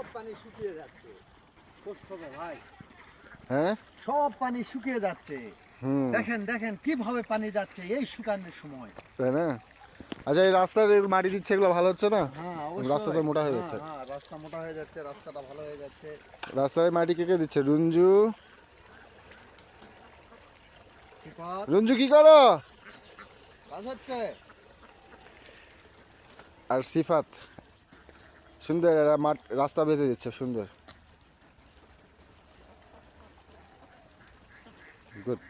সব পানি শুকিয়ে যাচ্ছে। কষ্ট ভাই। হ্যাঁ? সব পানি শুকিয়ে যাচ্ছে। দেখেন দেখেন কীভাবে পানি যাচ্ছে এই শুকানোর সময়। তাই না? আচ্ছা এই রাস্তার মাটি দিচ্ছে এগুলো ভালো হচ্ছে না? হ্যাঁ রাস্তা তো মোটা হয়ে যাচ্ছে। হ্যাঁ হ্যাঁ, রাস্তা মোটা হয়ে যাচ্ছে রাস্তাটা ভালো হয়ে যাচ্ছে। রাস্তায় মাটি কে কে দিচ্ছে? রঞ্জু? রঞ্জু কি করো? কাজ হচ্ছে। আর সিফাত? সুন্দর মাঠ রাস্তা বেঁধে দিচ্ছে সুন্দর। গুড